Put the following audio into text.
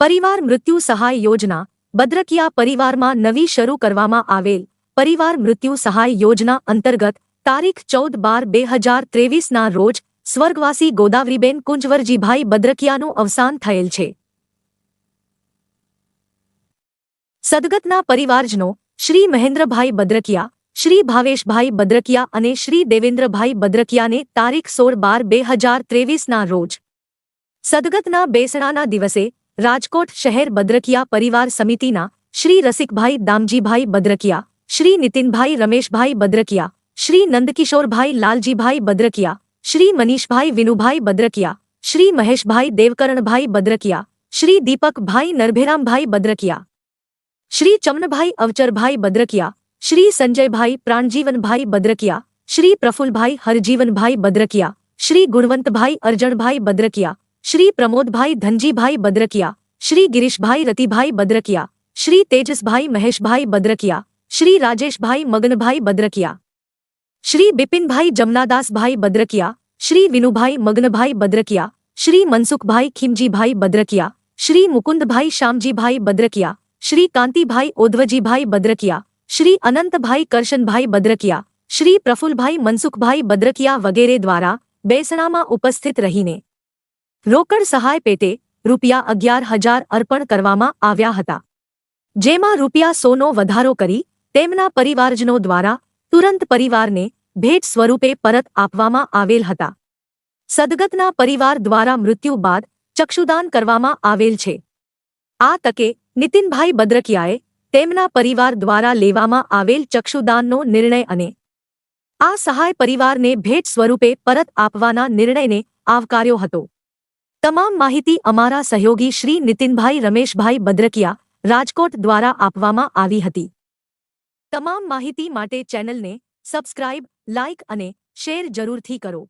પરિવાર મૃત્યુ સહાય યોજના. બદ્રકિયા પરિવારમાં નવી શરૂ કરવામાં આવેલ. પરિવાર મૃત્યુ સહાય યોજના અંતર્ગત તારીખ ચૌદ બાર બે હજાર ત્રેવીસના રોજ સ્વર્ગવાસી ગોદાવરીબેન કુંજવરજીભાઈ બદ્રકિયાનું અવસાન થયેલ છે. સદગતના પરિવારજનો શ્રી મહેન્દ્રભાઈ બદ્રકિયા શ્રી ભાવેશભાઈ બદ્રકિયા અને શ્રી દેવેન્દ્રભાઈ બદ્રકિયાને તારીખ સોળ બાર બે હજાર ત્રેવીસના રોજ સદગતના બેસણાના દિવસે રાજકોટ શહેર બદ્રકિયા પરિવાર સમિતિના શ્રી રસિકભાઈ દામજીભાઈ બદ્રકિયા શ્રી નીતિનભાઈ રમેશભાઈ બદ્રકિયા શ્રી નંદકિશોરભાઈ લાલજીભાઈ બદ્રકિયા શ્રી મનીષભાઈ વિનુભાઈ બદ્રકિયા શ્રી મહેશભાઈ દેવકરણભાઈ બદ્રકિયા શ્રી દીપકભાઈ નરભેરામભાઈ બદ્રકિયા શ્રી ચમનભાઈ અવચરભાઈ બદ્રકિયા श्री संजय भाई प्राणजीवन भाई बद्रकिया श्री प्रफुल भाई हरजीवन भाई बद्रकिया श्री गुणवंत भाई अर्जन भाई बद्रकिया श्री प्रमोद भाई धनजी भाई बद्रकिया श्री गिरीश भाई रति भाई बद्रकिया श्री तेजस भाई महेश भाई बद्रकिया श्री राजेश भाई मगन भाई बद्रकिया श्री बिपिन भाई जमुनादास भाई बद्रकिया श्री विनु भाई मगन भाई बद्रकिया श्री मनसुख भाई खिमजी भाई बद्रकिया श्री मुकुंद भाई श्यामजी भाई बद्रकिया श्री कांति भाई ओधवजी भाई बद्रकिया શ્રી અનંતભાઈ કરશનભાઈ બદ્રકિયા, શ્રી પ્રફુલભાઈ મનસુખભાઈ બદ્રકિયા વગેરે દ્વારા બેસણામાં ઉપસ્થિત રહીને રોકડ સહાય પેટે રૂપિયા અગિયાર હજાર અર્પણ કરવામાં આવ્યા હતા. જેમાં રૂપિયા સોનો વધારો કરી તેમના પરિવારજનો દ્વારા તુરંત પરિવારને ભેટ સ્વરૂપે પરત આપવામાં આવેલ હતા. સદગતના પરિવાર દ્વારા મૃત્યુ બાદ ચક્ષુદાન કરવામાં આવેલ છે. આ તકે નીતિનભાઈ બદ્રકિયાએ તેમના પરિવાર દ્વારા લેવામાં આવેલ ચક્ષુદાનનો નિર્ણય અને આ સહાય પરિવારને ભેટ સ્વરૂપે પરત આપવાના નિર્ણયને આવકાર્યો હતો. તમામ માહિતી અમારા સહયોગી શ્રી નીતિનભાઈ રમેશભાઈ બદ્રકિયા રાજકોટ દ્વારા આપવામાં આવી હતી. તમામ માહિતી માટે ચેનલને સબસ્ક્રાઇબ, લાઇક અને શેર જરૂરથી કરો.